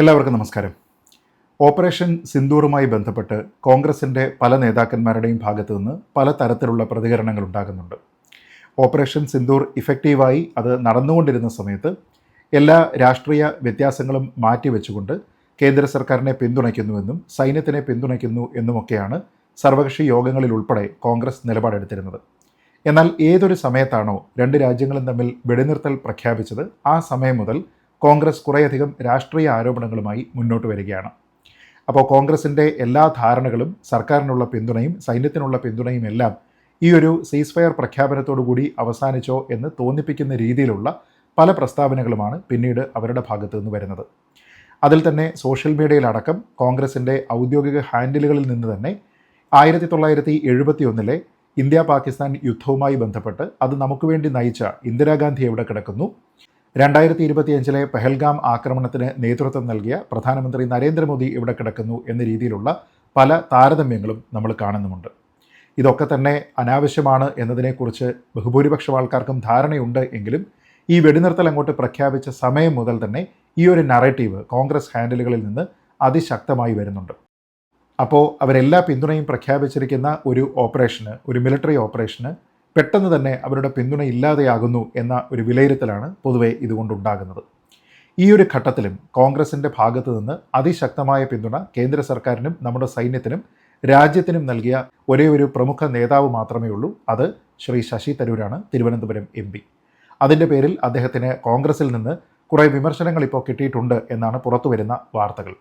എല്ലാവർക്കും നമസ്കാരം. ഓപ്പറേഷൻ സിന്ദൂറുമായി ബന്ധപ്പെട്ട് കോൺഗ്രസിന്റെ പല നേതാക്കന്മാരുടെയും ഭാഗത്തു നിന്ന് പല തരത്തിലുള്ള പ്രതികരണങ്ങൾ ഉണ്ടാകുന്നുണ്ട്. ഓപ്പറേഷൻ സിന്ദൂർ ഇഫക്റ്റീവായി അത് നടന്നുകൊണ്ടിരുന്ന സമയത്ത് എല്ലാ രാഷ്ട്രീയ വ്യത്യാസങ്ങളും മാറ്റിവെച്ചുകൊണ്ട് കേന്ദ്ര സർക്കാരിനെ പിന്തുണയ്ക്കുന്നുവെന്നും സൈന്യത്തിനെ പിന്തുണയ്ക്കുന്നു എന്നുമൊക്കെയാണ് സർവകക്ഷി യോഗങ്ങളിൽ ഉൾപ്പെടെ കോൺഗ്രസ് നിലപാടെടുത്തിരുന്നത്. എന്നാൽ ഏതൊരു സമയത്താണോ രണ്ട് രാജ്യങ്ങളും തമ്മിൽ വെടിനിർത്തൽ പ്രഖ്യാപിച്ചത് ആ സമയം മുതൽ കോൺഗ്രസ് കുറേയധികം രാഷ്ട്രീയ ആരോപണങ്ങളുമായി മുന്നോട്ട് വരികയാണ്. അപ്പോൾ കോൺഗ്രസിന്റെ എല്ലാ ധാരണകളും സർക്കാരിനുള്ള പിന്തുണയും സൈന്യത്തിനുള്ള പിന്തുണയും എല്ലാം ഈ ഒരു സീസ് ഫയർ പ്രഖ്യാപനത്തോടുകൂടി അവസാനിച്ചോ എന്ന് തോന്നിപ്പിക്കുന്ന രീതിയിലുള്ള പല പ്രസ്താവനകളുമാണ് പിന്നീട് അവരുടെ ഭാഗത്തു നിന്ന് വരുന്നത്. അതിൽ തന്നെ സോഷ്യൽ മീഡിയയിലടക്കം കോൺഗ്രസിന്റെ ഔദ്യോഗിക ഹാൻഡിലുകളിൽ നിന്ന് തന്നെ ആയിരത്തി തൊള്ളായിരത്തി എഴുപത്തി ഒന്നിലെ ഇന്ത്യ പാകിസ്ഥാൻ യുദ്ധവുമായി ബന്ധപ്പെട്ട് അത് നമുക്ക് വേണ്ടി നയിച്ച ഇന്ദിരാഗാന്ധി എവിടെ കിടക്കുന്നു? രണ്ടായിരത്തി ഇരുപത്തിയഞ്ചിലെ പെഹൽഗാം ആക്രമണത്തിന് നേതൃത്വം നൽകിയ പ്രധാനമന്ത്രി നരേന്ദ്രമോദി ഇവിടെ കിടക്കുന്നു എന്ന രീതിയിലുള്ള പല താരതമ്യങ്ങളും നമ്മൾ കാണുന്നുമുണ്ട്. ഇതൊക്കെ തന്നെ അനാവശ്യമാണ് എന്നതിനെക്കുറിച്ച് ബഹുഭൂരിപക്ഷം ആൾക്കാർക്കും ധാരണയുണ്ട് എങ്കിലും ഈ വെടിനിർത്തൽ അങ്ങോട്ട് പ്രഖ്യാപിച്ച സമയം മുതൽ തന്നെ ഈ ഒരു നറേറ്റീവ് കോൺഗ്രസ് ഹാൻഡിലുകളിൽ നിന്ന് അതിശക്തമായി വരുന്നുണ്ട്. അപ്പോൾ അവരെല്ലാ പിന്തുണയും പ്രഖ്യാപിച്ചിരിക്കുന്ന ഒരു ഓപ്പറേഷന് ഒരു മിലിറ്ററി ഓപ്പറേഷന് പെട്ടെന്ന് തന്നെ അവരുടെ പിന്തുണ ഇല്ലാതെയാകുന്നു എന്ന ഒരു വിലയിരുത്തലാണ് പൊതുവെ ഇതുകൊണ്ടുണ്ടാകുന്നത്. ഈ ഒരു ഘട്ടത്തിലും കോൺഗ്രസിന്റെ ഭാഗത്തു നിന്ന് അതിശക്തമായ പിന്തുണ കേന്ദ്ര സർക്കാരിനും നമ്മുടെ സൈന്യത്തിനും രാജ്യത്തിനും നൽകിയ ഒരേ ഒരു പ്രമുഖ നേതാവ് മാത്രമേ ഉള്ളൂ. അത് ശ്രീ ശശി തരൂരാണ് തിരുവനന്തപുരം എം പി. അതിന്റെ പേരിൽ അദ്ദേഹത്തിന് കോൺഗ്രസിൽ നിന്ന് കുറേ വിമർശനങ്ങൾ ഇപ്പോൾ കിട്ടിയിട്ടുണ്ട് എന്നാണ് പുറത്തു വരുന്ന വാർത്തകൾ.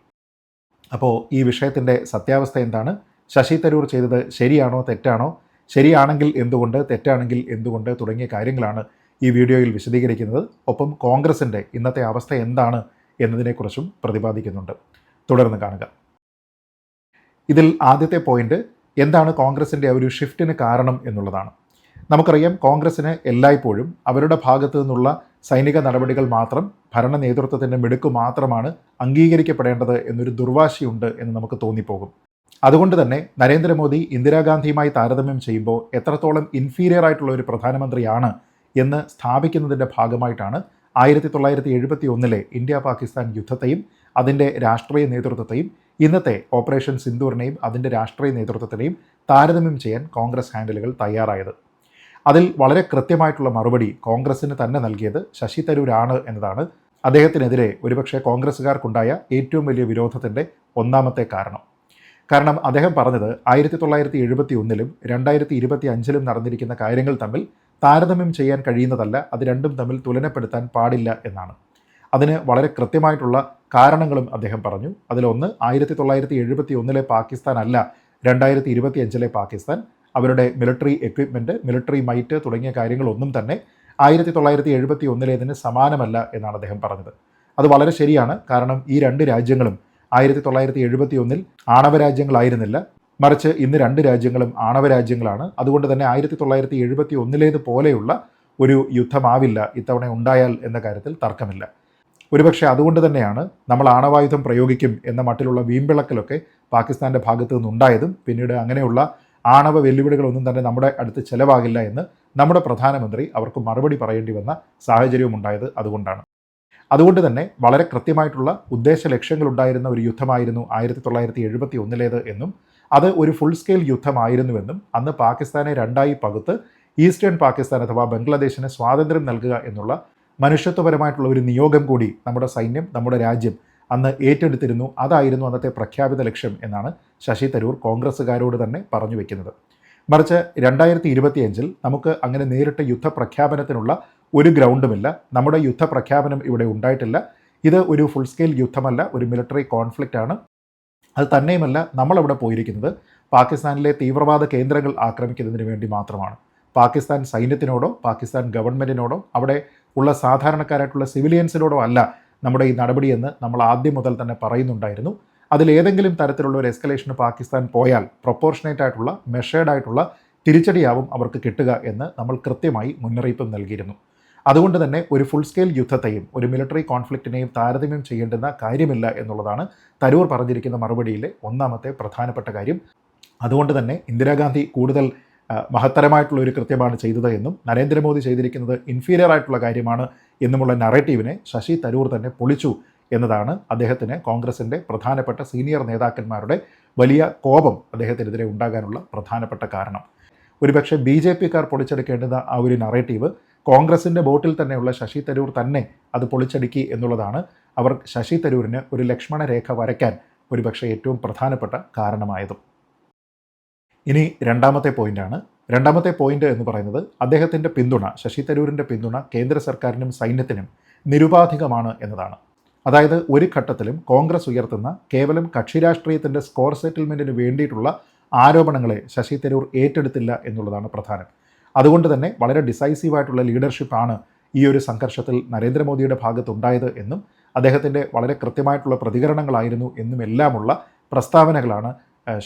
അപ്പോൾ ഈ വിഷയത്തിന്റെ സത്യാവസ്ഥ എന്താണ്? ശശി തരൂർ ചെയ്തത് ശരിയാണോ തെറ്റാണോ? ശരിയാണെങ്കിൽ എന്തുകൊണ്ട് തെറ്റാണെങ്കിൽ എന്തുകൊണ്ട് തുടങ്ങിയ കാര്യങ്ങളാണ് ഈ വീഡിയോയിൽ വിശദീകരിക്കുന്നത്. ഒപ്പം കോൺഗ്രസിന്റെ ഇന്നത്തെ അവസ്ഥ എന്താണ് എന്നതിനെക്കുറിച്ചും പ്രതിപാദിക്കുന്നുണ്ട്. തുടർന്ന് കാണുക. ഇതിൽ ആദ്യത്തെ പോയിന്റ് എന്താണ് കോൺഗ്രസിന്റെ ഒരു ഷിഫ്റ്റിന് കാരണം എന്നുള്ളതാണ്. നമുക്കറിയാം കോൺഗ്രസ്സിന് എല്ലായ്പ്പോഴും അവരുടെ ഭാഗത്തു നിന്നുള്ള സൈനിക നടപടികൾ മാത്രം ഭരണ നേതൃത്വത്തിന്റെ മിടുക്ക് മാത്രമാണ് അംഗീകരിക്കപ്പെടേണ്ടത് എന്നൊരു ദുർവാശിയുണ്ട് എന്ന് നമുക്ക് തോന്നിപ്പോകും. അതുകൊണ്ട് തന്നെ നരേന്ദ്രമോദി ഇന്ദിരാഗാന്ധിയുമായി താരതമ്യം ചെയ്യുമ്പോൾ എത്രത്തോളം ഇൻഫീരിയർ ആയിട്ടുള്ള ഒരു പ്രധാനമന്ത്രിയാണ് എന്ന് സ്ഥാപിക്കുന്നതിന്റെ ഭാഗമായിട്ടാണ് ആയിരത്തി തൊള്ളായിരത്തി എഴുപത്തി ഒന്നിലെ ഇന്ത്യ പാകിസ്ഥാൻ യുദ്ധത്തെയും അതിന്റെ രാഷ്ട്രീയ നേതൃത്വത്തെയും ഇന്നത്തെ ഓപ്പറേഷൻ സിന്ദൂറിനെയും അതിന്റെ രാഷ്ട്രീയ നേതൃത്വത്തിനെയും താരതമ്യം ചെയ്യാൻ കോൺഗ്രസ് ഹാൻഡിലുകൾ തയ്യാറായത്. അതിൽ വളരെ കൃത്യമായിട്ടുള്ള മറുപടി കോൺഗ്രസ്സിന് തന്നെ നൽകിയത് ശശി തരൂരാണ് എന്നതാണ്. അദ്ദേഹത്തിനെതിരെ ഒരുപക്ഷെ കോൺഗ്രസ്സുകാർക്കുണ്ടായ ഏറ്റവും വലിയ വിരോധത്തിന്റെ ഒന്നാമത്തെ കാരണം. കാരണം അദ്ദേഹം പറഞ്ഞത് ആയിരത്തി തൊള്ളായിരത്തി എഴുപത്തി ഒന്നിലും രണ്ടായിരത്തി ഇരുപത്തി അഞ്ചിലും നടന്നിരിക്കുന്ന കാര്യങ്ങൾ തമ്മിൽ താരതമ്യം ചെയ്യാൻ കഴിയുന്നതല്ല അത് രണ്ടും തമ്മിൽ തുലനപ്പെടുത്താൻ പാടില്ല എന്നാണ്. അതിന് വളരെ കൃത്യമായിട്ടുള്ള കാരണങ്ങളും അദ്ദേഹം പറഞ്ഞു. അതിലൊന്ന് ആയിരത്തി തൊള്ളായിരത്തി എഴുപത്തി ഒന്നിലെ പാകിസ്ഥാൻ അല്ല രണ്ടായിരത്തി ഇരുപത്തി അഞ്ചിലെ പാകിസ്ഥാൻ. അവരുടെ മിലിറ്ററി എക്വിപ്മെന്റ് മിലിറ്ററി മൈറ്റ് തുടങ്ങിയ കാര്യങ്ങളൊന്നും തന്നെ ആയിരത്തി തൊള്ളായിരത്തി എഴുപത്തി ഒന്നിലേതിന് സമാനമല്ല എന്നാണ് അദ്ദേഹം പറഞ്ഞത്. അത് വളരെ ശരിയാണ് കാരണം ഈ രണ്ട് രാജ്യങ്ങളും ആയിരത്തി തൊള്ളായിരത്തി എഴുപത്തി ഒന്നിൽ ആണവരാജ്യങ്ങളായിരുന്നില്ല. മറിച്ച് ഇന്ന് രണ്ട് രാജ്യങ്ങളും ആണവരാജ്യങ്ങളാണ്. അതുകൊണ്ട് തന്നെ ആയിരത്തി തൊള്ളായിരത്തി എഴുപത്തി ഒന്നിലേത് പോലെയുള്ള ഒരു യുദ്ധമാവില്ല ഇത്തവണ ഉണ്ടായാൽ എന്ന കാര്യത്തിൽ തർക്കമില്ല. ഒരുപക്ഷെ അതുകൊണ്ട് തന്നെയാണ് നമ്മൾ ആണവായുധം പ്രയോഗിക്കും എന്ന മട്ടിലുള്ള വീമ്പിളക്കലൊക്കെ പാകിസ്ഥാന്റെ ഭാഗത്തു നിന്നുണ്ടായതും പിന്നീട് അങ്ങനെയുള്ള ആണവ വെല്ലുവിളികളൊന്നും തന്നെ നമ്മുടെ അടുത്ത് ചിലവാകില്ല എന്ന് നമ്മുടെ പ്രധാനമന്ത്രി അവർക്ക് മറുപടി പറയേണ്ടി വന്ന സാഹചര്യവും ഉണ്ടായത് അതുകൊണ്ടാണ്. അതുകൊണ്ട് തന്നെ വളരെ കൃത്യമായിട്ടുള്ള ഉദ്ദേശ ലക്ഷ്യങ്ങളുണ്ടായിരുന്ന ഒരു യുദ്ധമായിരുന്നു ആയിരത്തി തൊള്ളായിരത്തി എഴുപത്തി ഒന്നിലേത് എന്നും അത് ഒരു ഫുൾ സ്കെയിൽ യുദ്ധമായിരുന്നുവെന്നും അന്ന് പാകിസ്ഥാനെ രണ്ടായി പകുത്ത് ഈസ്റ്റേൺ പാകിസ്ഥാൻ അഥവാ ബംഗ്ലാദേശിന് സ്വാതന്ത്ര്യം നൽകുക എന്നുള്ള മനുഷ്യത്വപരമായിട്ടുള്ള ഒരു നിയോഗം കൂടി നമ്മുടെ സൈന്യം നമ്മുടെ രാജ്യം അന്ന് ഏറ്റെടുത്തിരുന്നു. അതായിരുന്നു അന്നത്തെ പ്രഖ്യാപിത ലക്ഷ്യം എന്നാണ് ശശി തരൂർ കോൺഗ്രസ്സുകാരോട് തന്നെ പറഞ്ഞു വെക്കുന്നത്. മറിച്ച് രണ്ടായിരത്തി ഇരുപത്തിയഞ്ചിൽ നമുക്ക് അങ്ങനെ നേരിട്ട് യുദ്ധപ്രഖ്യാപനത്തിനുള്ള ഒരു ഗ്രൗണ്ടുമില്ല. നമ്മുടെ യുദ്ധപ്രഖ്യാപനം ഇവിടെ ഉണ്ടായിട്ടില്ല. ഇത് ഒരു ഫുൾ സ്കെയിൽ യുദ്ധമല്ല ഒരു മിലിറ്ററി കോൺഫ്ലിക്റ്റ് ആണ്. അത് തന്നെയുമല്ല നമ്മളവിടെ പോയിരിക്കുന്നത് പാകിസ്ഥാനിലെ തീവ്രവാദ കേന്ദ്രങ്ങൾ ആക്രമിക്കുന്നതിന് വേണ്ടി മാത്രമാണ്. പാകിസ്ഥാൻ സൈന്യത്തിനോടോ പാകിസ്ഥാൻ ഗവൺമെന്റിനോടോ അവിടെ ഉള്ള സാധാരണക്കാരായിട്ടുള്ള സിവിലിയൻസിനോടോ അല്ല നമ്മുടെ ഈ നടപടിയെന്ന് നമ്മൾ ആദ്യം മുതൽ തന്നെ പറയുന്നുണ്ടായിരുന്നു. അതിലേതെങ്കിലും തരത്തിലുള്ള ഒരു എസ്കലേഷന് പാകിസ്ഥാൻ പോയാൽ പ്രൊപ്പോർഷനേറ്റ് ആയിട്ടുള്ള മെഷേർഡ് ആയിട്ടുള്ള തിരിച്ചടിയാവും അവർക്ക് കിട്ടുക എന്ന് നമ്മൾ കൃത്യമായി മുന്നറിയിപ്പ് നൽകിയിരുന്നു. അതുകൊണ്ട് തന്നെ ഒരു ഫുൾ സ്കെയിൽ യുദ്ധത്തെയും ഒരു മിലിറ്ററി കോൺഫ്ലിക്റ്റിനെയും താരതമ്യം ചെയ്യേണ്ടുന്ന കാര്യമില്ല എന്നുള്ളതാണ് തരൂർ പറഞ്ഞിരിക്കുന്ന മറുപടിയിലെ ഒന്നാമത്തെ പ്രധാനപ്പെട്ട കാര്യം. അതുകൊണ്ട് തന്നെ ഇന്ദിരാഗാന്ധി കൂടുതൽ മഹത്തരമായിട്ടുള്ള ഒരു കൃത്യമാണ് ചെയ്തത് എന്നും നരേന്ദ്രമോദി ചെയ്തിരിക്കുന്നത് ഇൻഫീരിയർ ആയിട്ടുള്ള കാര്യമാണ് എന്നുമുള്ള നറേറ്റീവിനെ ശശി തരൂർ തന്നെ പൊളിച്ചു എന്നതാണ് അദ്ദേഹത്തിന് കോൺഗ്രസിന്റെ പ്രധാനപ്പെട്ട സീനിയർ നേതാക്കന്മാരുടെ വലിയ കോപം അദ്ദേഹത്തിനെതിരെ ഉണ്ടാകാനുള്ള പ്രധാനപ്പെട്ട കാരണം. ഒരുപക്ഷെ ബി ജെ പിക്കാർ പൊളിച്ചെടുക്കേണ്ടുന്ന ആ ഒരു നറേറ്റീവ് കോൺഗ്രസിന്റെ ബോട്ടിൽ തന്നെയുള്ള ശശി തരൂർ തന്നെ അത് പൊളിച്ചടുക്കി എന്നുള്ളതാണ് അവർ ശശി തരൂരിന് ഒരു ലക്ഷ്മണരേഖ വരയ്ക്കാൻ ഒരുപക്ഷെ ഏറ്റവും പ്രധാനപ്പെട്ട കാരണമായതും. ഇനി രണ്ടാമത്തെ പോയിന്റാണ് രണ്ടാമത്തെ പോയിന്റ് എന്ന് പറയുന്നത് അദ്ദേഹത്തിന്റെ പിന്തുണ ശശി തരൂരിന്റെ പിന്തുണ കേന്ദ്ര സർക്കാരിനും സൈന്യത്തിനും നിരുപാധികമാണ് എന്നതാണ്. അതായത് ഒരു ഘട്ടത്തിലും കോൺഗ്രസ് ഉയർത്തുന്ന കേവലം കക്ഷി രാഷ്ട്രീയത്തിന്റെ സ്കോർ സെറ്റിൽമെന്റിന് വേണ്ടിയിട്ടുള്ള ആരോപണങ്ങളെ ശശി തരൂർ ഏറ്റെടുത്തില്ല എന്നുള്ളതാണ് പ്രധാനം. അതുകൊണ്ട് തന്നെ വളരെ ഡിസൈസീവായിട്ടുള്ള ലീഡർഷിപ്പാണ് ഈ ഒരു സംഘർഷത്തിൽ നരേന്ദ്രമോദിയുടെ ഭാഗത്തുണ്ടായത് എന്നും അദ്ദേഹത്തിന്റെ വളരെ കൃത്യമായിട്ടുള്ള പ്രതികരണങ്ങളായിരുന്നു എന്നും എന്നുമെല്ലാമുള്ള പ്രസ്താവനകളാണ്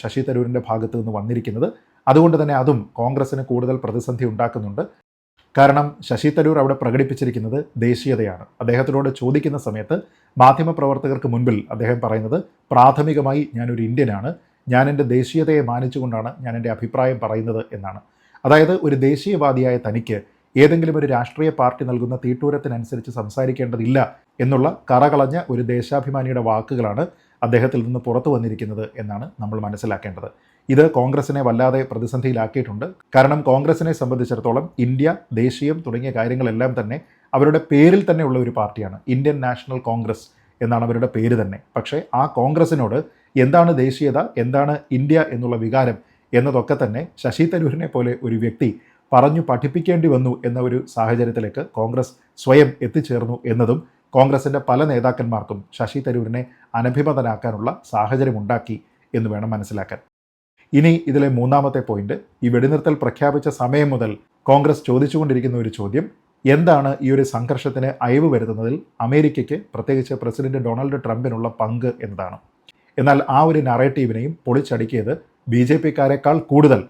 ശശി തരൂരിന്റെ ഭാഗത്തു നിന്ന് വന്നിരിക്കുന്നത്. അതുകൊണ്ട് തന്നെ അതും കോൺഗ്രസ്സിന് കൂടുതൽ പ്രതിസന്ധി ഉണ്ടാക്കുന്നുണ്ട്. കാരണം ശശി തരൂർ അവിടെ പ്രകടിപ്പിച്ചിരിക്കുന്നത് ദേശീയതയാണ്. അദ്ദേഹത്തിനോട് ചോദിക്കുന്ന സമയത്ത് മാധ്യമപ്രവർത്തകർക്ക് മുൻപിൽ അദ്ദേഹം പറയുന്നത് പ്രാഥമികമായി ഞാനൊരു ഇന്ത്യനാണ്. ഞാൻ എന്റെ ദേശീയതയെ മാനിച്ചുകൊണ്ടാണ് ഞാൻ എന്റെ അഭിപ്രായം പറയുന്നത് എന്നാണ്. അതായത് ഒരു ദേശീയവാദിയായ തനിക്ക് ഏതെങ്കിലും ഒരു രാഷ്ട്രീയ പാർട്ടി നൽകുന്ന തീട്ടൂരത്തിനനുസരിച്ച് സംസാരിക്കേണ്ടതില്ല എന്നുള്ള കറകളഞ്ഞ ഒരു ദേശാഭിമാനിയുടെ വാക്കുകളാണ് അദ്ദേഹത്തിൽ നിന്ന് പുറത്തു വന്നിരിക്കുന്നത് എന്നാണ് നമ്മൾ മനസ്സിലാക്കേണ്ടത്. ഇത് കോൺഗ്രസിനെ വല്ലാതെ പ്രതിസന്ധിയിലാക്കിയിട്ടുണ്ട്. കാരണം കോൺഗ്രസിനെ സംബന്ധിച്ചിടത്തോളം ഇന്ത്യ ദേശീയം തുടങ്ങിയ കാര്യങ്ങളെല്ലാം തന്നെ അവരുടെ പേരിൽ തന്നെയുള്ള ഒരു പാർട്ടിയാണ്. ഇന്ത്യൻ നാഷണൽ കോൺഗ്രസ് എന്നാണ് അവരുടെ പേര് തന്നെ. പക്ഷേ ആ കോൺഗ്രസിനോട് എന്താണ് ദേശീയത എന്താണ് ഇന്ത്യ എന്നുള്ള വികാരം എന്നതൊക്കെ തന്നെ ശശി തരൂരിനെ പോലെ ഒരു വ്യക്തി പറഞ്ഞു പഠിപ്പിക്കേണ്ടി വന്നു എന്ന ഒരു സാഹചര്യത്തിലേക്ക് കോൺഗ്രസ് സ്വയം എത്തിച്ചേർന്നു എന്നതും കോൺഗ്രസിന്റെ പല നേതാക്കന്മാർക്കും ശശി തരൂരിനെ അനഭിമതനാക്കാനുള്ള സാഹചര്യമുണ്ടാക്കി എന്ന് വേണം മനസ്സിലാക്കാൻ. ഇനി ഇതിലെ മൂന്നാമത്തെ പോയിന്റ് ഈ വെടിനിർത്തൽ പ്രഖ്യാപിച്ച സമയം മുതൽ കോൺഗ്രസ് ചോദിച്ചുകൊണ്ടിരിക്കുന്ന ഒരു ചോദ്യം എന്താണ് ഈ ഒരു സംഘർഷത്തിന് അയവ് വരുത്തുന്നതിൽ അമേരിക്കയ്ക്ക് പ്രത്യേകിച്ച് പ്രസിഡന്റ് ഡൊണാൾഡ് ട്രംപിനുള്ള പങ്ക് എന്നതാണ്. എന്നാൽ ആ ഒരു നറേറ്റീവിനെയും പൊളിച്ചടുക്കിയത് ബി ജെ പിക്കാരെക്കാൾ കൂടുതൽ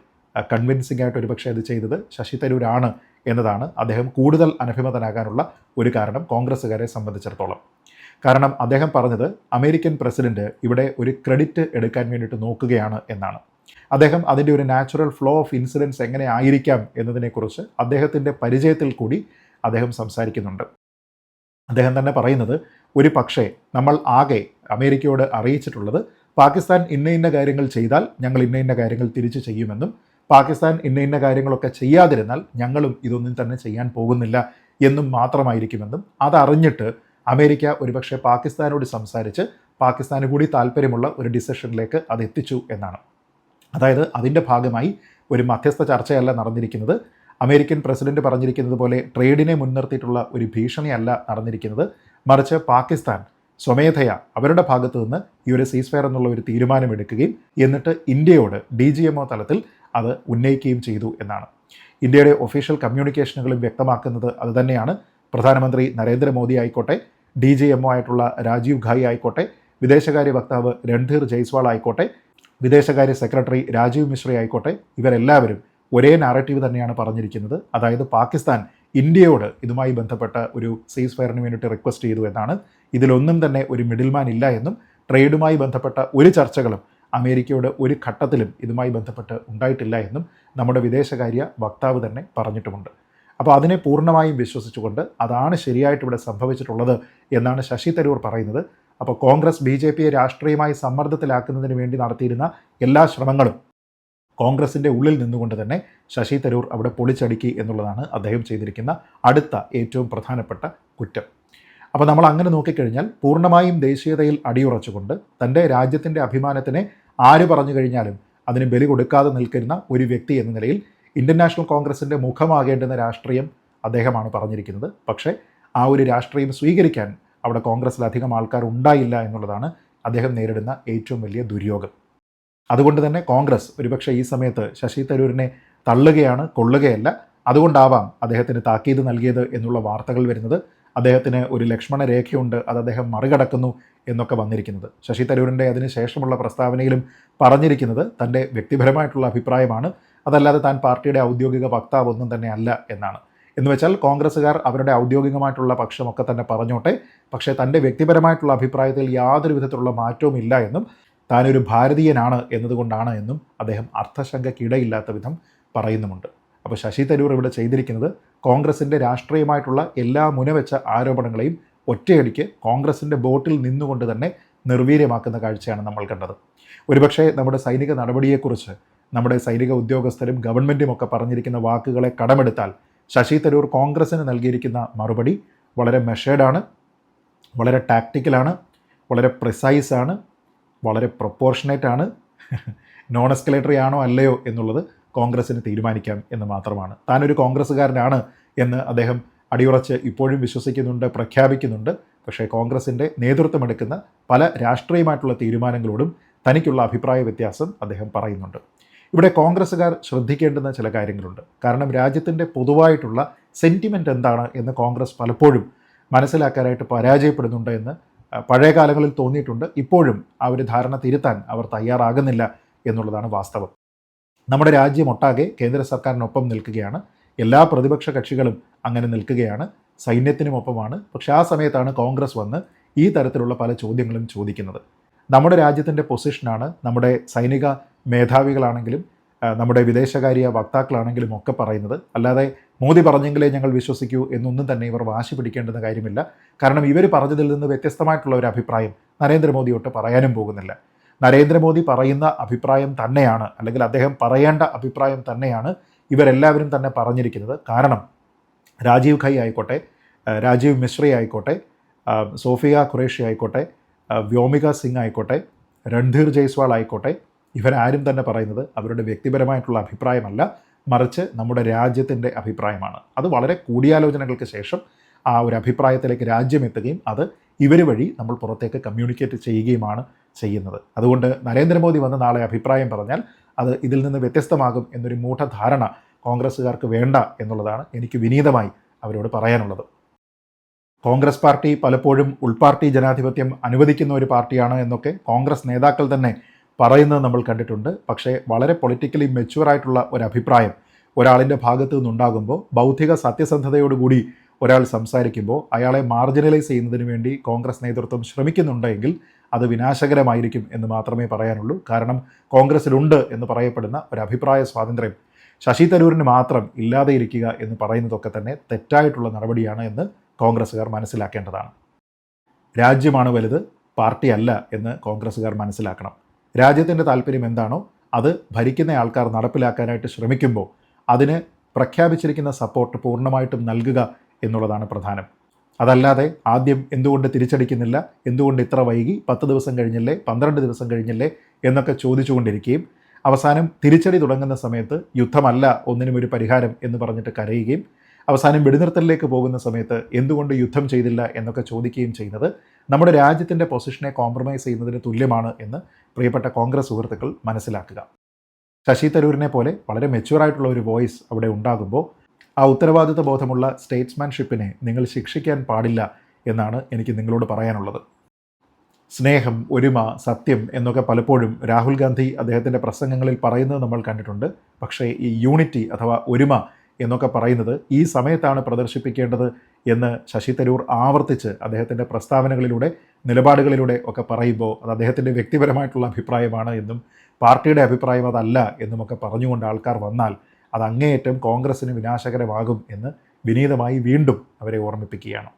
കൺവിൻസിംഗ് ആയിട്ട് ഒരുപക്ഷെ അത് ചെയ്തത് ശശി തരൂരാണ് എന്നതാണ് അദ്ദേഹം കൂടുതൽ അനഭിമതനാകാനുള്ള ഒരു കാരണം കോൺഗ്രസ്സുകാരെ സംബന്ധിച്ചിടത്തോളം. കാരണം അദ്ദേഹം പറഞ്ഞത് അമേരിക്കൻ പ്രസിഡന്റ് ഇവിടെ ഒരു ക്രെഡിറ്റ് എടുക്കാൻ വേണ്ടിയിട്ട് നോക്കുകയാണ് എന്നാണ്. അദ്ദേഹം അതിന്റെ ഒരു നാച്ചുറൽ ഫ്ലോ ഓഫ് ഇൻസിഡൻസ് എങ്ങനെ ആയിരിക്കാം എന്നതിനെക്കുറിച്ച് അദ്ദേഹത്തിന്റെ പരിചയത്തിൽ കൂടി അദ്ദേഹം സംസാരിക്കുന്നുണ്ട്. അദ്ദേഹം തന്നെ പറയുന്നത് ഒരു പക്ഷേ നമ്മൾ ആകെ അമേരിക്കയോട് അറിയിച്ചിട്ടുള്ളത് പാകിസ്ഥാൻ ഇന്ന ഇന്ന കാര്യങ്ങൾ ചെയ്താൽ ഞങ്ങൾ ഇന്ന ഇന്ന കാര്യങ്ങൾ തിരിച്ചു ചെയ്യുമെന്നും പാകിസ്ഥാൻ ഇന്ന ഇന്ന കാര്യങ്ങളൊക്കെ ചെയ്യാതിരുന്നാൽ ഞങ്ങളും ഇതൊന്നും തന്നെ ചെയ്യാൻ പോകുന്നില്ല എന്നും മാത്രമായിരിക്കുമെന്നും അതറിഞ്ഞിട്ട് അമേരിക്ക ഒരുപക്ഷെ പാകിസ്ഥാനോട് സംസാരിച്ച് പാകിസ്ഥാന് കൂടി താല്പര്യമുള്ള ഒരു ഡിസിഷനിലേക്ക് അത് എത്തിച്ചു എന്നാണ്. അതായത് അതിന്റെ ഭാഗമായി ഒരു മധ്യസ്ഥ ചർച്ചയല്ല നടന്നിരിക്കുന്നത്. അമേരിക്കൻ പ്രസിഡന്റ് പറഞ്ഞിരിക്കുന്നത് പോലെ ട്രേഡിനെ മുൻനിർത്തിയിട്ടുള്ള ഒരു ഭീഷണിയല്ല നടന്നിരിക്കുന്നത്. മറിച്ച് പാകിസ്ഥാൻ സ്വമേധയ അവരുടെ ഭാഗത്തു നിന്ന് ഈ ഒരു സീസ്ഫയർ എന്നുള്ള ഒരു തീരുമാനമെടുക്കുകയും എന്നിട്ട് ഇന്ത്യയോട് ഡി ജി എം ഒ തലത്തിൽ അത് ഉന്നയിക്കുകയും ചെയ്തു എന്നാണ്. ഇന്ത്യയുടെ ഒഫീഷ്യൽ കമ്മ്യൂണിക്കേഷനുകളും വ്യക്തമാക്കുന്നത് അതുതന്നെയാണ്. പ്രധാനമന്ത്രി നരേന്ദ്രമോദി ആയിക്കോട്ടെ ഡി ജി എം ഒ ആയിട്ടുള്ള രാജീവ് ഖായി ആയിക്കോട്ടെ വിദേശകാര്യ വക്താവ് രൺധീർ ജയ്സ്വാൾ ആയിക്കോട്ടെ വിദേശകാര്യ സെക്രട്ടറി രാജീവ് മിശ്ര ആയിക്കോട്ടെ ഇവരെല്ലാവരും ഒരേ നാരറ്റീവ് തന്നെയാണ് പറഞ്ഞിരിക്കുന്നത്. അതായത് പാകിസ്ഥാൻ ഇന്ത്യയോട് ഇതുമായി ബന്ധപ്പെട്ട ഒരു സീസ് ഫയറിന് വേണ്ടിയിട്ട് റിക്വസ്റ്റ് ചെയ്തു എന്നാണ് ഇതിലൊന്നും തന്നെ ഒരു മിഡിൽമാൻ ഇല്ല എന്നും ട്രേഡുമായി ബന്ധപ്പെട്ട ഒരു ചർച്ചകളും അമേരിക്കയുടെ ഒരു ഘട്ടത്തിലും ഇതുമായി ബന്ധപ്പെട്ട് ഉണ്ടായിട്ടില്ല എന്നും നമ്മുടെ വിദേശകാര്യ വക്താവ് തന്നെ പറഞ്ഞിട്ടുമുണ്ട്. അപ്പോൾ അതിനെ പൂർണമായും വിശ്വസിച്ചുകൊണ്ട് അതാണ് ശരിയായിട്ട് ഇവിടെ സംഭവിച്ചിട്ടുള്ളത് എന്നാണ് ശശി തരൂർ പറയുന്നത്. അപ്പോൾ കോൺഗ്രസ് ബി ജെ പിയെ രാഷ്ട്രീയമായി സമ്മർദ്ദത്തിലാക്കുന്നതിന് വേണ്ടി നടത്തിയിരുന്ന എല്ലാ ശ്രമങ്ങളും കോൺഗ്രസിന്റെ ഉള്ളിൽ നിന്നുകൊണ്ട് തന്നെ ശശി തരൂർ അവിടെ പൊളിച്ചടുക്കി എന്നുള്ളതാണ് അദ്ദേഹം ചെയ്തിരിക്കുന്ന അടുത്ത ഏറ്റവും പ്രധാനപ്പെട്ട കുറ്റം. അപ്പോൾ നമ്മൾ അങ്ങനെ നോക്കിക്കഴിഞ്ഞാൽ പൂർണമായും ദേശീയതയിൽ അടിയുറച്ചുകൊണ്ട് തന്റെ രാജ്യത്തിന്റെ അഭിമാനത്തിനെ ആര് പറഞ്ഞു കഴിഞ്ഞാലും അതിന് ബലി കൊടുക്കാതെ നിൽക്കുന്ന ഒരു വ്യക്തി എന്ന നിലയിൽ ഇന്ത്യൻ നാഷണൽ കോൺഗ്രസിന്റെ മുഖമാകേണ്ടുന്ന രാഷ്ട്രീയം അദ്ദേഹമാണ് പറഞ്ഞിരിക്കുന്നത്. പക്ഷേ ആ ഒരു രാഷ്ട്രീയം സ്വീകരിക്കാൻ അവിടെ കോൺഗ്രസ്സിലധികം ആൾക്കാർ ഉണ്ടായില്ല എന്നുള്ളതാണ് അദ്ദേഹം നേരിടുന്ന ഏറ്റവും വലിയ ദുര്യോഗം. അതുകൊണ്ട് തന്നെ കോൺഗ്രസ് ഒരുപക്ഷെ ഈ സമയത്ത് ശശി തരൂരിനെ തള്ളുകയാണ് കൊള്ളുകയല്ല. അതുകൊണ്ടാവാം അദ്ദേഹത്തിന് താക്കീത് നൽകിയത് എന്നുള്ള വാർത്തകൾ വരുന്നത്. അദ്ദേഹത്തിന് ഒരു ലക്ഷ്മണ രേഖയുണ്ട് അത് അദ്ദേഹം മറികടക്കുന്നു എന്നൊക്കെ വന്നിരിക്കുന്നത്. ശശി തരൂരിന്റെ അതിന് ശേഷമുള്ള പ്രസ്താവനയിലും പറഞ്ഞിരിക്കുന്നത് തന്റെ വ്യക്തിപരമായിട്ടുള്ള അഭിപ്രായമാണ്. അതല്ലാതെ താൻ പാർട്ടിയുടെ ഔദ്യോഗിക വക്താവൊന്നും തന്നെ അല്ല എന്നാണ്. എന്ന് വെച്ചാൽ കോൺഗ്രസ്സുകാർ അവരുടെ ഔദ്യോഗികമായിട്ടുള്ള പക്ഷമൊക്കെ തന്നെ പറഞ്ഞോട്ടെ പക്ഷേ തന്റെ വ്യക്തിപരമായിട്ടുള്ള അഭിപ്രായത്തിൽ യാതൊരു വിധത്തിലുള്ള മാറ്റവും ഇല്ല എന്നും താനൊരു ഭാരതീയനാണ് എന്നതുകൊണ്ടാണ് എന്നും അദ്ദേഹം അർത്ഥശങ്കയ്ക്കിടയില്ലാത്ത വിധം പറയുന്നുമുണ്ട്. അപ്പോൾ ശശി തരൂർ ഇവിടെ ചെയ്തിരിക്കുന്നത് കോൺഗ്രസിന്റെ രാഷ്ട്രീയമായിട്ടുള്ള എല്ലാ മുനവെച്ച ആരോപണങ്ങളെയും ഒറ്റയടിക്ക് കോൺഗ്രസിന്റെ ബോട്ടിൽ നിന്നുകൊണ്ട് തന്നെ നിർവീര്യമാക്കുന്ന കാഴ്ചയാണ് നമ്മൾ കണ്ടത്. ഒരുപക്ഷേ നമ്മുടെ സൈനിക നടപടിയെക്കുറിച്ച് നമ്മുടെ സൈനിക ഉദ്യോഗസ്ഥരും ഗവൺമെന്റും ഒക്കെ പറഞ്ഞിരിക്കുന്ന വാക്കുകളെ കടമെടുത്താൽ ശശി തരൂർ കോൺഗ്രസ്സിന് നൽകിയിരിക്കുന്ന മറുപടി വളരെ മെഷേഡാണ് വളരെ ടാക്റ്റിക്കലാണ് വളരെ പ്രിസൈസ് ആണ് വളരെ പ്രൊപ്പോർഷനേറ്റ് ആണ് നോൺ എസ്കലേറ്ററി ആണോ അല്ലയോ എന്നുള്ളത് കോൺഗ്രസ്സിന് തീരുമാനിക്കാം എന്ന് മാത്രമാണ്. താനൊരു കോൺഗ്രസ്സുകാരനാണ് എന്ന് അദ്ദേഹം അടിയുറച്ച് ഇപ്പോഴും വിശ്വസിക്കുന്നുണ്ട് പ്രഖ്യാപിക്കുന്നുണ്ട്. പക്ഷേ കോൺഗ്രസിന്റെ നേതൃത്വമെടുക്കുന്ന പല രാഷ്ട്രീയമായിട്ടുള്ള തീരുമാനങ്ങളോടും തനിക്കുള്ള അഭിപ്രായ വ്യത്യാസം അദ്ദേഹം പറയുന്നുണ്ട്. ഇവിടെ കോൺഗ്രസ്സുകാർ ശ്രദ്ധിക്കേണ്ടുന്ന ചില കാര്യങ്ങളുണ്ട്. കാരണം രാജ്യത്തിന്റെ പൊതുവായിട്ടുള്ള സെന്റിമെന്റ് എന്താണ് എന്ന് കോൺഗ്രസ് പലപ്പോഴും മനസ്സിലാക്കാനായിട്ട് പരാജയപ്പെടുന്നുണ്ട് എന്ന് പഴയ കാലങ്ങളിൽ തോന്നിയിട്ടുണ്ട്. ഇപ്പോഴും ആ ഒരു ധാരണ തിരുത്താൻ അവർ തയ്യാറാകുന്നില്ല എന്നുള്ളതാണ് വാസ്തവം. നമ്മുടെ രാജ്യമൊട്ടാകെ കേന്ദ്ര സർക്കാരിനൊപ്പം നിൽക്കുകയാണ്. എല്ലാ പ്രതിപക്ഷ കക്ഷികളും അങ്ങനെ നിൽക്കുകയാണ്. സൈന്യത്തിനുമൊപ്പമാണ്. പക്ഷേ ആ സമയത്താണ് കോൺഗ്രസ് വന്ന് ഈ തരത്തിലുള്ള പല ചോദ്യങ്ങളും ചോദിക്കുന്നത്. നമ്മുടെ രാജ്യത്തിന്റെ പൊസിഷനാണ് നമ്മുടെ സൈനിക മേധാവികളാണെങ്കിലും നമ്മുടെ വിദേശകാര്യ വക്താക്കളാണെങ്കിലും ഒക്കെ പറയുന്നത്. അല്ലാതെ മോദി പറഞ്ഞെങ്കിലേ ഞങ്ങൾ വിശ്വസിക്കൂ എന്നൊന്നും തന്നെ ഇവർ വാശി പിടിക്കേണ്ടുന്ന കാര്യമില്ല. കാരണം ഇവർ പറഞ്ഞതിൽ നിന്ന് വ്യത്യസ്തമായിട്ടുള്ള ഒരു അഭിപ്രായം നരേന്ദ്രമോദി ഒട്ട് പറയാനും പോകുന്നില്ല. നരേന്ദ്രമോദി പറയുന്ന അഭിപ്രായം തന്നെയാണ് അല്ലെങ്കിൽ അദ്ദേഹം പറയേണ്ട അഭിപ്രായം തന്നെയാണ് ഇവരെല്ലാവരും തന്നെ പറഞ്ഞിരിക്കുന്നത്. കാരണം രാജീവ് ഖൈ ആയിക്കോട്ടെ രാജീവ് മിശ്രി ആയിക്കോട്ടെ സോഫിയ ഖുറേഷി ആയിക്കോട്ടെ വ്യോമിക സിംഗ് ആയിക്കോട്ടെ രൺധീർ ജയ്സ്വാൾ ആയിക്കോട്ടെ ഇവരാരും തന്നെ പറയുന്നത് അവരുടെ വ്യക്തിപരമായിട്ടുള്ള അഭിപ്രായമല്ല മറിച്ച് നമ്മുടെ രാജ്യത്തിന്റെ അഭിപ്രായമാണ്. അത് വളരെ കൂടിയാലോചനകൾക്ക് ശേഷം ആ ഒരു അഭിപ്രായത്തിലേക്ക് രാജ്യം എത്തുകയും അത് ഇവർ വഴി നമ്മൾ പുറത്തേക്ക് കമ്മ്യൂണിക്കേറ്റ് ചെയ്യുകയുമാണ് ചെയ്യുന്നത്. അതുകൊണ്ട് നരേന്ദ്രമോദി വന്ന് നാളെ അഭിപ്രായം പറഞ്ഞാൽ അത് ഇതിൽ നിന്ന് വ്യത്യസ്തമാകും എന്നൊരു മൂഢധാരണ കോൺഗ്രസ്സുകാർക്ക് വേണ്ട എന്നുള്ളതാണ് എനിക്ക് വിനീതമായി അവരോട് പറയാനുള്ളത്. കോൺഗ്രസ് പാർട്ടി പലപ്പോഴും ഉൾപാർട്ടി ജനാധിപത്യം അനുവദിക്കുന്ന ഒരു പാർട്ടിയാണ് എന്നൊക്കെ കോൺഗ്രസ് നേതാക്കൾ തന്നെ പറയുന്നത് നമ്മൾ കണ്ടിട്ടുണ്ട്. പക്ഷേ വളരെ പൊളിറ്റിക്കലി മെച്യൂറായിട്ടുള്ള ഒരു അഭിപ്രായം ഒരാളിന്റെ ഭാഗത്തു നിന്നുണ്ടാകുമ്പോൾ ബൗദ്ധിക സത്യസന്ധതയോടുകൂടി ഒരാൾ സംസാരിക്കുമ്പോൾ അയാളെ മാർജിനലൈസ് ചെയ്യുന്നതിന് വേണ്ടി കോൺഗ്രസ് നേതൃത്വം ശ്രമിക്കുന്നുണ്ടെങ്കിൽ അത് വിനാശകരമായിരിക്കും എന്ന് മാത്രമേ പറയാനുള്ളൂ. കാരണം കോൺഗ്രസ്സിലുണ്ട് എന്ന് പറയപ്പെടുന്ന ഒരു അഭിപ്രായ സ്വാതന്ത്ര്യം ശശി തരൂരിന് മാത്രം ഇല്ലാതെ ഇരിക്കുക എന്ന് പറയുന്നതൊക്കെ തന്നെ തെറ്റായിട്ടുള്ള നടപടിയാണ് എന്ന് കോൺഗ്രസ്സുകാർ മനസ്സിലാക്കേണ്ടതാണ്. രാജ്യമാണ് വലുത് പാർട്ടിയല്ല എന്ന് കോൺഗ്രസ്സുകാർ മനസ്സിലാക്കണം. രാജ്യത്തിന്റെ താല്പര്യം എന്താണോ അത് ഭരിക്കുന്ന ആൾക്കാർ നടപ്പിലാക്കാനായിട്ട് ശ്രമിക്കുമ്പോൾ അതിന് പ്രഖ്യാപിച്ചിരിക്കുന്ന സപ്പോർട്ട് പൂർണമായിട്ടും നൽകുക എന്നുള്ളതാണ് പ്രധാനം. അതല്ലാതെ ആദ്യം എന്തുകൊണ്ട് തിരിച്ചടിക്കുന്നില്ല എന്തുകൊണ്ട് ഇത്ര വൈകി പത്ത് ദിവസം കഴിഞ്ഞില്ലേ പന്ത്രണ്ട് ദിവസം കഴിഞ്ഞില്ലേ എന്നൊക്കെ ചോദിച്ചുകൊണ്ടിരിക്കുകയും അവസാനം തിരിച്ചടി തുടങ്ങുന്ന സമയത്ത് യുദ്ധമല്ല ഒന്നിനും ഒരു പരിഹാരം എന്ന് പറഞ്ഞിട്ട് കരയുകയും അവസാനം വെടിനിർത്തലിലേക്ക് പോകുന്ന സമയത്ത് എന്തുകൊണ്ട് യുദ്ധം ചെയ്തില്ല എന്നൊക്കെ ചോദിക്കുകയും ചെയ്യുന്നത് നമ്മുടെ രാജ്യത്തിന്റെ പൊസിഷനെ കോംപ്രമൈസ് ചെയ്യുന്നതിന് തുല്യമാണ് എന്ന് പ്രിയപ്പെട്ട കോൺഗ്രസ് സുഹൃത്തുക്കൾ മനസ്സിലാക്കുക. ശശി തരൂരിനെ പോലെ വളരെ മെച്യൂറായിട്ടുള്ള ഒരു വോയിസ് അവിടെ ഉണ്ടാകുമ്പോൾ ആ ഉത്തരവാദിത്വ ബോധമുള്ള സ്റ്റേറ്റ്സ്മാൻഷിപ്പിനെ നിങ്ങൾ ശിക്ഷിക്കാൻ പാടില്ല എന്നാണ് എനിക്ക് നിങ്ങളോട് പറയാനുള്ളത്. സ്നേഹം ഒരുമ സത്യം എന്നൊക്കെ പലപ്പോഴും രാഹുൽ ഗാന്ധി അദ്ദേഹത്തിന്റെ പ്രസംഗങ്ങളിൽ പറയുന്നത് നമ്മൾ കണ്ടിട്ടുണ്ട്. പക്ഷേ ഈ യൂണിറ്റി അഥവാ ഒരുമ എന്നൊക്കെ പറയുന്നത് ഈ സമയത്താണ് പ്രദർശിപ്പിക്കേണ്ടത് എന്ന് ശശി തരൂർ ആവർത്തിച്ച് അദ്ദേഹത്തിന്റെ പ്രസ്താവനകളിലൂടെ നിലപാടുകളിലൂടെ ഒക്കെ പറയുമ്പോൾ അത് അദ്ദേഹത്തിന്റെ വ്യക്തിപരമായിട്ടുള്ള അഭിപ്രായമാണ് എന്നും പാർട്ടിയുടെ അഭിപ്രായം അതല്ല എന്നുമൊക്കെ പറഞ്ഞുകൊണ്ട് ആൾക്കാർ വന്നാൽ അത് അങ്ങേയറ്റം കോൺഗ്രസ്സിന് വിനാശകരമാകും എന്ന് വിനീതമായി വീണ്ടും അവരെ ഓർമ്മിപ്പിക്കുകയാണ്.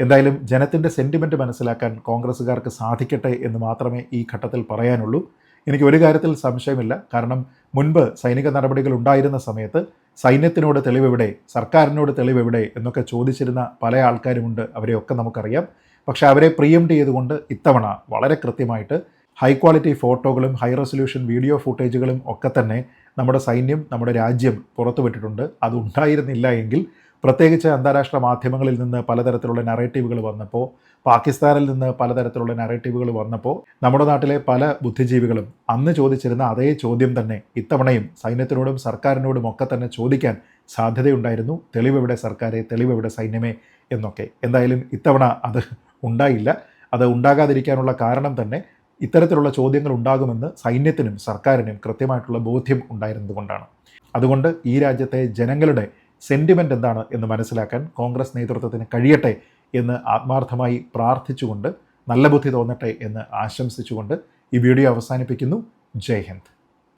എന്തായാലും ജനത്തിന്റെ സെന്റിമെന്റ് മനസ്സിലാക്കാൻ കോൺഗ്രസ്സുകാർക്ക് സാധിക്കട്ടെ എന്ന് മാത്രമേ ഈ ഘട്ടത്തിൽ പറയാനുള്ളൂ. എനിക്ക് ഒരു കാര്യത്തിൽ സംശയമില്ല. കാരണം മുൻപ് സൈനിക നടപടികൾ ഉണ്ടായിരുന്ന സമയത്ത് സൈന്യത്തിനോട് തെളിവെവിടെ സർക്കാരിനോട് തെളിവെവിടെ എന്നൊക്കെ ചോദിച്ചിരുന്ന പല ആൾക്കാരുമുണ്ട്. അവരെയൊക്കെ നമുക്കറിയാം. പക്ഷെ അവരെ പ്രിയംറ്റ് ചെയ്തുകൊണ്ട് ഇത്തവണ വളരെ കൃത്യമായിട്ട് ഹൈ ക്വാളിറ്റി ഫോട്ടോകളും ഹൈ റെസൊല്യൂഷൻ വീഡിയോ ഫുട്ടേജുകളും ഒക്കെ തന്നെ നമ്മുടെ സൈന്യം നമ്മുടെ രാജ്യം പുറത്തുവിട്ടിട്ടുണ്ട് അത് ഉണ്ടായിരുന്നില്ല എങ്കിൽ പ്രത്യേകിച്ച് അന്താരാഷ്ട്ര മാധ്യമങ്ങളിൽ നിന്ന് പലതരത്തിലുള്ള നറേറ്റീവുകൾ വന്നപ്പോൾ പാകിസ്ഥാനിൽ നിന്ന് പലതരത്തിലുള്ള നറേറ്റീവുകൾ വന്നപ്പോൾ നമ്മുടെ നാട്ടിലെ പല ബുദ്ധിജീവികളും അന്ന് ചോദിച്ചിരുന്ന അതേ ചോദ്യം തന്നെ ഇത്തവണയും സൈന്യത്തിനോടും സർക്കാരിനോടും ഒക്കെ തന്നെ ചോദിക്കാൻ സാധ്യതയുണ്ടായിരുന്നു. തെളിവെവിടെ സർക്കാരെ തെളിവെവിടെ സൈന്യമേ എന്നൊക്കെ. എന്തായാലും ഇത്തവണ അത് ഉണ്ടായില്ല. അത് ഉണ്ടാകാതിരിക്കാനുള്ള കാരണം തന്നെ ഇത്തരത്തിലുള്ള ചോദ്യങ്ങൾ ഉണ്ടാകുമെന്ന് സൈന്യത്തിനും സർക്കാരിനും കൃത്യമായിട്ടുള്ള ബോധ്യം ഉണ്ടായിരുന്നതുകൊണ്ടാണ് അതുകൊണ്ട് ഈ രാജ്യത്തെ ജനങ്ങളുടെ സെന്റിമെന്റ് എന്താണ് എന്ന് മനസ്സിലാക്കാൻ കോൺഗ്രസ് നേതൃത്വത്തിന് കഴിയട്ടെ എന്ന് ആത്മാർത്ഥമായി പ്രാർത്ഥിച്ചുകൊണ്ട് നല്ല ബുദ്ധി തോന്നട്ടെ എന്ന് ആശംസിച്ചുകൊണ്ട് ഈ വീഡിയോ അവസാനിപ്പിക്കുന്നു. ജയ് ഹിന്ദ്.